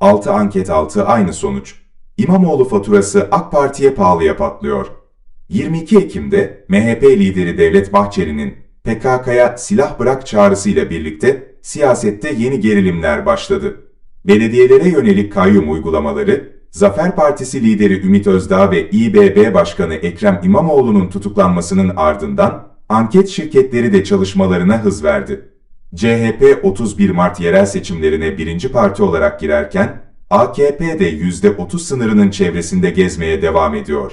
6 anket 6 aynı sonuç. İmamoğlu faturası AK Parti'ye pahalıya patlıyor. 22 Ekim'de MHP lideri Devlet Bahçeli'nin PKK'ya silah bırak çağrısıyla birlikte siyasette yeni gerilimler başladı. Belediyelere yönelik kayyum uygulamaları, Zafer Partisi lideri Ümit Özdağ ve İBB Başkanı Ekrem İmamoğlu'nun tutuklanmasının ardından anket şirketleri de çalışmalarına hız verdi. CHP 31 Mart yerel seçimlerine birinci parti olarak girerken, AKP de %30 sınırının çevresinde gezmeye devam ediyor.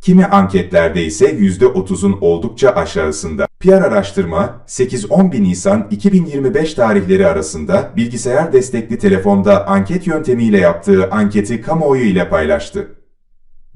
Kimi anketlerde ise %30'un oldukça aşağısında. PR araştırma 8-11 Nisan 2025 tarihleri arasında bilgisayar destekli telefonda anket yöntemiyle yaptığı anketi kamuoyu ile paylaştı.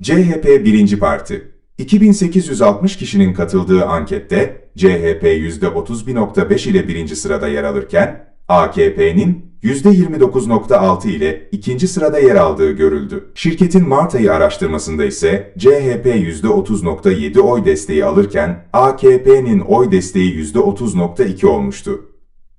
CHP 1. Parti 2860 kişinin katıldığı ankette CHP %31.5 ile birinci sırada yer alırken AKP'nin %29.6 ile ikinci sırada yer aldığı görüldü. Şirketin Mart ayı araştırmasında ise CHP %30.7 oy desteği alırken AKP'nin oy desteği %30.2 olmuştu.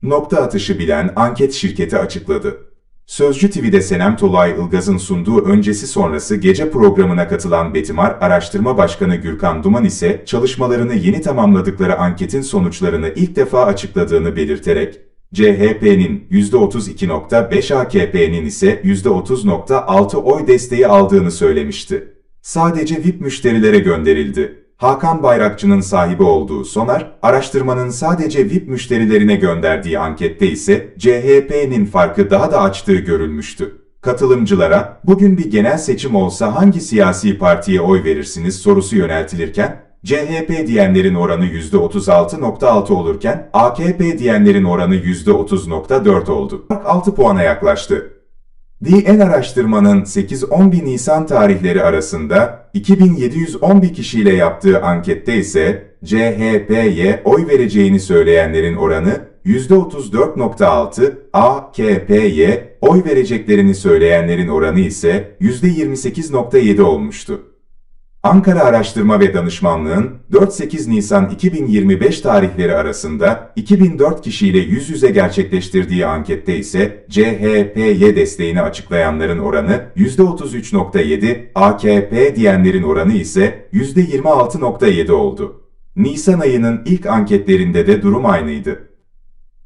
Nokta atışı bilen anket şirketi açıkladı. Sözcü TV'de Senem Tolay Ilgaz'ın sunduğu öncesi sonrası gece programına katılan Betimar Araştırma Başkanı Gürkan Duman ise çalışmalarını yeni tamamladıkları anketin sonuçlarını ilk defa açıkladığını belirterek, CHP'nin %32.5 AKP'nin ise %30.6 oy desteği aldığını söylemişti. Sadece VIP müşterilere gönderildi. Hakan Bayrakçı'nın sahibi olduğu Sonar, araştırmanın sadece VIP müşterilerine gönderdiği ankette ise CHP'nin farkı daha da açtığı görülmüştü. Katılımcılara, bugün bir genel seçim olsa hangi siyasi partiye oy verirsiniz sorusu yöneltilirken, CHP diyenlerin oranı %36.6 olurken AKP diyenlerin oranı %30.4 oldu. Fark 6 puana yaklaştı. DN araştırmanın 8-11 Nisan tarihleri arasında 2711 kişiyle yaptığı ankette ise CHP'ye oy vereceğini söyleyenlerin oranı %34.6, AKP'ye oy vereceklerini söyleyenlerin oranı ise %28.7 olmuştu. Ankara Araştırma ve Danışmanlığın 4-8 Nisan 2025 tarihleri arasında 2004 kişiyle yüz yüze gerçekleştirdiği ankette ise CHP'ye desteğini açıklayanların oranı %33.7, AKP diyenlerin oranı ise %26.7 oldu. Nisan ayının ilk anketlerinde de durum aynıydı.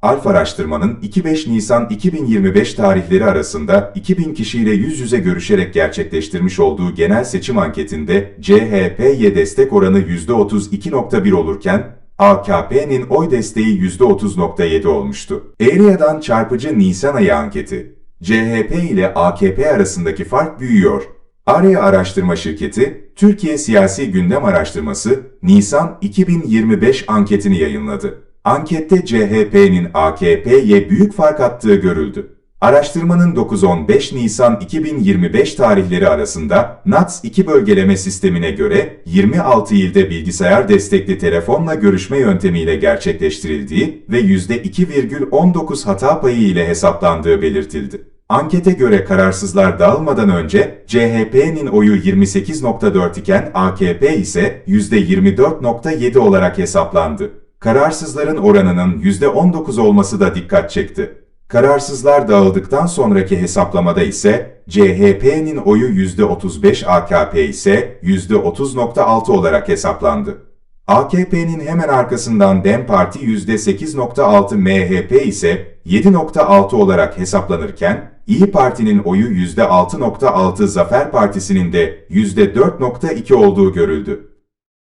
Alfa araştırmanın 2-5 Nisan 2025 tarihleri arasında 2000 kişiyle yüz yüze görüşerek gerçekleştirmiş olduğu genel seçim anketinde CHP'ye destek oranı %32.1 olurken AKP'nin oy desteği %30.7 olmuştu. Eğriya'dan çarpıcı Nisan ayı anketi. CHP ile AKP arasındaki fark büyüyor. Arya Araştırma Şirketi, Türkiye Siyasi Gündem Araştırması, Nisan 2025 anketini yayınladı. Ankette CHP'nin AKP'ye büyük fark attığı görüldü. Araştırmanın 9-15 Nisan 2025 tarihleri arasında NATS 2 bölgeleme sistemine göre 26 ilde bilgisayar destekli telefonla görüşme yöntemiyle gerçekleştirildiği ve %2,19 hata payı ile hesaplandığı belirtildi. Ankete göre kararsızlar dağılmadan önce CHP'nin oyu 28.4 iken AKP ise %24.7 olarak hesaplandı. Kararsızların oranının %19 olması da dikkat çekti. Kararsızlar dağıldıktan sonraki hesaplamada ise CHP'nin oyu %35 AKP ise %30.6 olarak hesaplandı. AKP'nin hemen arkasından DEM Parti %8.6 MHP ise 7.6 olarak hesaplanırken İyi Parti'nin oyu %6.6 Zafer Partisi'nin de %4.2 olduğu görüldü.